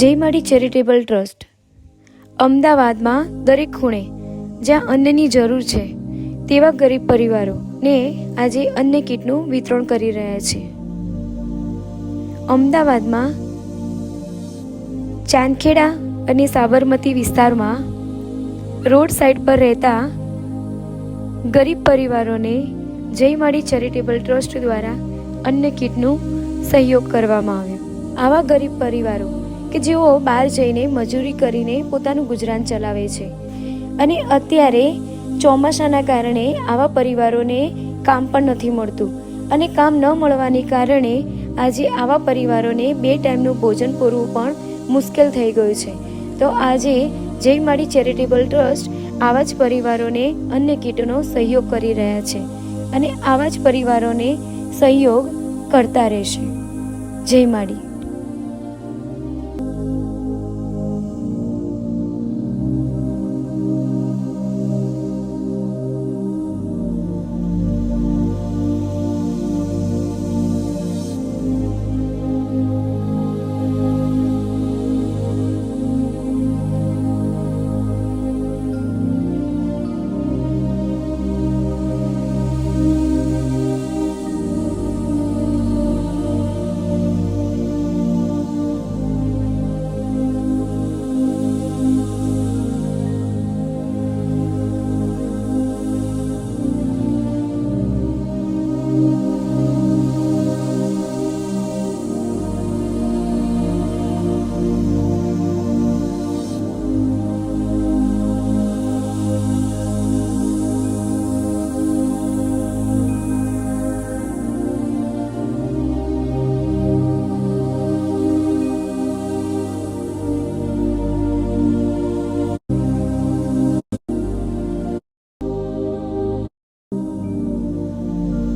જય માડી charitable trust. અમદાવાદમાં દરેક ખૂણે જ્યાં અન્નની જરૂર છે, તેવા ગરીબ પરિવારોને આજે અન્ન કીટનું વિતરણ કરી રહ્યા છે. અમદાવાદમાં ચાંદખેડા અને સાબરમતી વિસ્તારમાં રોડ સાઈડ પર રહેતા ગરીબ પરિવારોને જય માડી ચેરિટેબલ ટ્રસ્ટ દ્વારા અન્ન કીટનું સહયોગ કરવામાં આવ્યો. આવા ગરીબ પરિવારો કે જેઓ બહાર જઈને મજૂરી કરીને પોતાનું ગુજરાન ચલાવે છે. અને અત્યારે ચોમાસાના કારણે આવા પરિવારોને કામ પણ નથી મળતું અને કામ ન મળવાને કારણે આજે આવા પરિવારોને બે ટાઈમનું ભોજન પૂરવું પણ મુશ્કેલ થઈ ગયું છે. તો આજે જય માળી ચેરિટેબલ ટ્રસ્ટ આવા જ પરિવારોને અન્ય કીટનો સહયોગ કરી રહ્યા છે અને આવા જ પરિવારોને સહયોગ કરતા રહેશે. જય માડી.